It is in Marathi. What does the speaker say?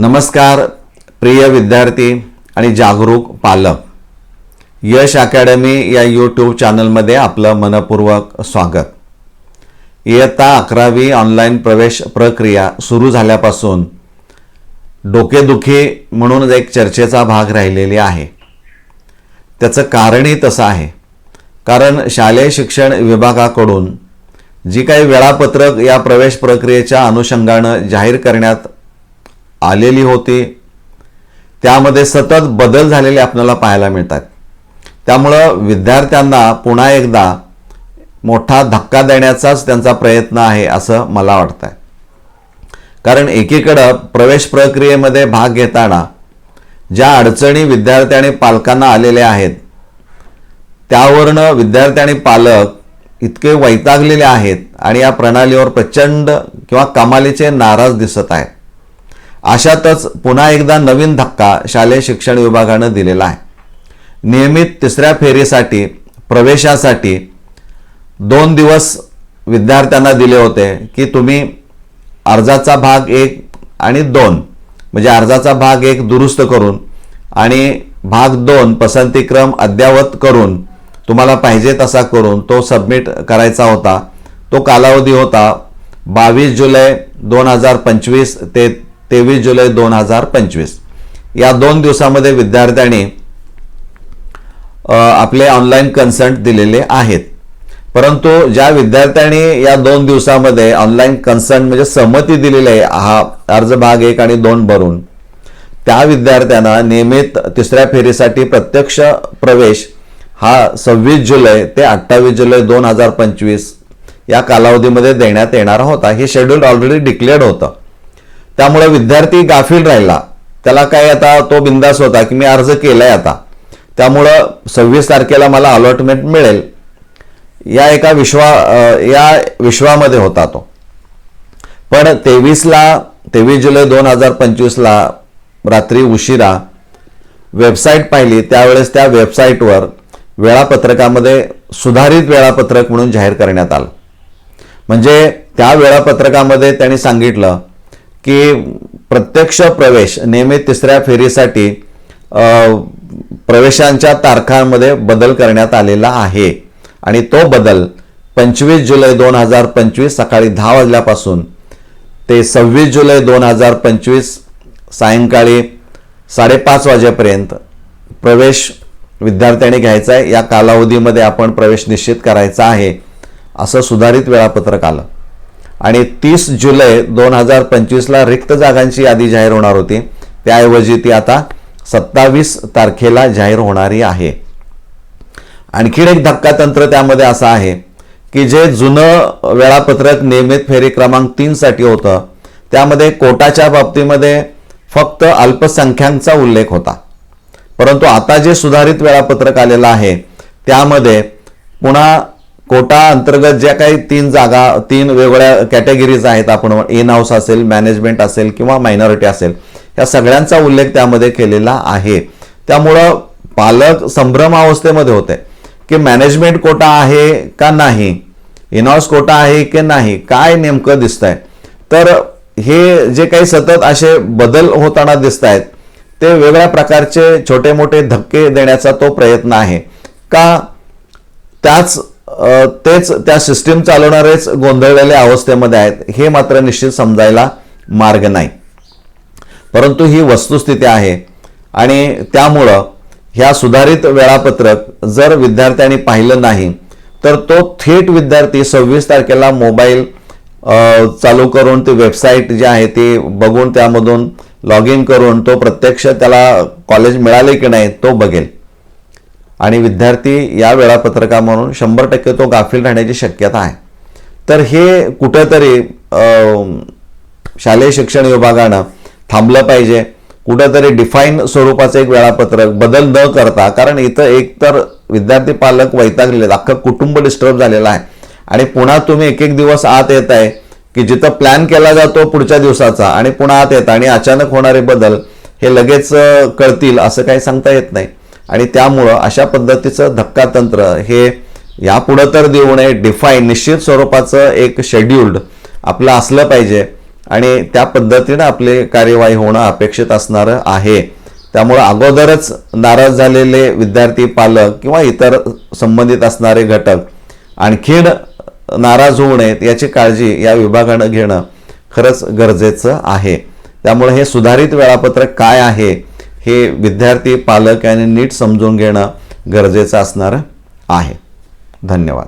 नमस्कार प्रिय विद्यार्थी आणि जागरूक पालक. यश अकॅडमी या यूट्यूब चॅनलमध्ये आपलं मनपूर्वक स्वागत. इयत्ता अकरावी ऑनलाईन प्रवेश प्रक्रिया सुरू झाल्यापासून डोकेदुखी म्हणून एक चर्चेचा भाग राहिलेली आहे. त्याचं कारणही तसं आहे. कारण शालेय शिक्षण विभागाकडून जी काही वेळापत्रक या प्रवेश प्रक्रियेच्या अनुषंगानं जाहीर करण्यात आलेली होती. त्यामध्ये सतत बदल झालेले आपल्याला पाहायला मिळतात. त्यामुळं विद्यार्थ्यांना पुन्हा एकदा मोठा धक्का देण्याचाच त्यांचा प्रयत्न आहे असं मला वाटतं आहे कारण एकीकडं प्रवेश प्रक्रियेमध्ये भाग घेताना ज्या अडचणी विद्यार्थी आणि पालकांना आलेल्या आहेत त्यावरनं विद्यार्थी आणि पालक इतके वैतागलेले आहेत आणि या प्रणालीवर प्रचंड किंवा कमालीचे नाराज दिसत आहेत. अशातच पुन्हा एकदा नवीन धक्का शालेय शिक्षण विभागानं दिलेला आहे. नियमित तिसऱ्या फेरीसाठी प्रवेशासाठी दोन दिवस विद्यार्थ्यांना दिले होते की तुम्ही अर्जाचा भाग एक आणि दोन म्हणजे अर्जाचा भाग एक दुरुस्त करून आणि भाग दोन पसंतीक्रम अद्यावत करून तुम्हाला पाहिजे तसा करून तो सबमिट करायचा होता. तो कालावधी होता बावीस जुलै दोन हजार पंचवीस ते तेवीस जुलै दोन हजार पंचवीस. या दोन दिवसामध्ये विद्यार्थ्यांनी आपले ऑनलाईन कन्सल्ट दिलेले आहेत. परंतु ज्या विद्यार्थ्यांनी या दोन दिवसामध्ये ऑनलाईन कन्सल्ट म्हणजे संमती दिलेली आहे हा अर्ज भाग एक आणि दोन भरून त्या विद्यार्थ्यांना नियमित तिसऱ्या फेरीसाठी प्रत्यक्ष प्रवेश हा सव्वीस जुलै ते अठ्ठावीस जुलै दोन हजार पंचवीस या कालावधीमध्ये देण्यात येणार होता. हे शेड्यूल ऑलरेडी डिक्लेअर्ड होतं. त्यामुळे विद्यार्थी गाफील राहिला. त्याला काय आता तो बिंदास होता की मी अर्ज केलाय आता. त्यामुळं सव्वीस तारखेला मला अलॉटमेंट मिळेल. या एका विश्वा या विश्वामध्ये होता तो. पण तेवीसला तेवीस जुलै दोन हजार पंचवीसला रात्री उशिरा वेबसाईट पाहिली. त्यावेळेस त्या वेबसाईटवर वेळापत्रकामध्ये सुधारित वेळापत्रक म्हणून जाहीर करण्यात आलं. म्हणजे त्या वेळापत्रकामध्ये त्यांनी सांगितलं की प्रत्यक्ष प्रवेश नेहमी तिसऱ्या फेरीसाठी प्रवेशांच्या तारखांमध्ये बदल करण्यात आलेला आहे. आणि तो बदल पंचवीस जुलै दोन हजार पंचवीस सकाळी दहा वाजल्यापासून ते सव्वीस जुलै दोन हजार पंचवीस सायंकाळी साडेपाच वाजेपर्यंत प्रवेश विद्यार्थ्यांनी घ्यायचा आहे. या कालावधीमध्ये आपण प्रवेश निश्चित करायचा आहे. असं सुधारित वेळापत्रक आलं. आणि तीस जुलै दोन हजार पंचवीसला रिक्त जागांची यादी जाहीर होणार होती. त्याऐवजी ती आता सत्तावीस तारखेला जाहीर होणारी आहे. आणखीन एक धक्का तंत्र त्यामध्ये असं आहे की जे जुनं वेळापत्रक नियमित फेरी क्रमांक तीनसाठी होतं त्यामध्ये कोटाच्या बाबतीमध्ये फक्त अल्पसंख्याकचा उल्लेख होता. परंतु आता जे सुधारित वेळापत्रक आलेलं आहे त्यामध्ये पुन्हा कोटा अंतर्गत ज्या काही तीन जागा तीन वेगवेगळ्या कॅटेगरीज आहेत आपण इन हाऊस असेल मॅनेजमेंट असेल किंवा मायनॉरिटी असेल या सगळ्यांचा उल्लेख त्यामध्ये केलेला आहे. त्यामुळं पालक संभ्रम अवस्थेमध्ये होते की मॅनेजमेंट कोटा आहे का नाही इनहाऊस कोटा आहे की नाही काय नेमकं दिसतंय. तर हे जे काही सतत असे बदल होताना दिसत आहेत ते वेगळ्या प्रकारचे छोटे मोठे धक्के देण्याचा तो प्रयत्न आहे. का त्याच तेच त्या सिस्टीम चालवणारेच गोंधळलेल्या अवस्थेमध्ये आहेत. हे मात्र निश्चित समजायला मार्ग नाही. परंतु ही वस्तुस्थिती आहे आणि त्यामुळं ह्या सुधारित वेळापत्रक जर विद्यार्थ्यांनी पाहिलं नाही तर तो थेट विद्यार्थी सव्वीस तारखेला मोबाईल चालू करून ती वेबसाईट जी आहे ती बघून त्यामधून लॉग इन करून तो प्रत्यक्ष त्याला कॉलेज मिळाले की नाही तो बघेल. आणि विद्यार्थी या वेळापत्रका म्हणून शंभर टक्के तो गाफील राहण्याची शक्यता आहे. तर हे कुठंतरी शालेय शिक्षण विभागानं थांबलं पाहिजे. कुठंतरी डिफाईन स्वरूपाचं एक वेळापत्रक बदल न करता कारण इथं एक तर विद्यार्थी पालक वैतागलेले अख्खं कुटुंब डिस्टर्ब झालेलं आहे. आणि पुन्हा तुम्ही एक एक दिवस आत येत आहे की जिथं प्लॅन केला जातो पुढच्या दिवसाचा आणि पुन्हा आत येतं आणि अचानक होणारे बदल हे लगेच कळतील असं काही सांगता येत नाही. आणि त्यामुळं अशा पद्धतीचं धक्कातंत्र हे यापुढं तर देऊ नये. डिफाईन निश्चित स्वरूपाचं एक शेड्युल्ड आपलं असलं पाहिजे. आणि त्या पद्धतीनं आपले कार्यवाही होणं अपेक्षित असणारं आहे. त्यामुळं अगोदरच नाराज झालेले विद्यार्थी पालक किंवा इतर संबंधित असणारे घटक आणखीन नाराज होऊ नयेत याची काळजी या विभागानं घेणं खरंच गरजेचं आहे. त्यामुळे हे सुधारित वेळापत्रक काय आहे? हे विद्यार्थी पालक यांनी नीट समजून घेणं गरजेचं असणार आहे. धन्यवाद.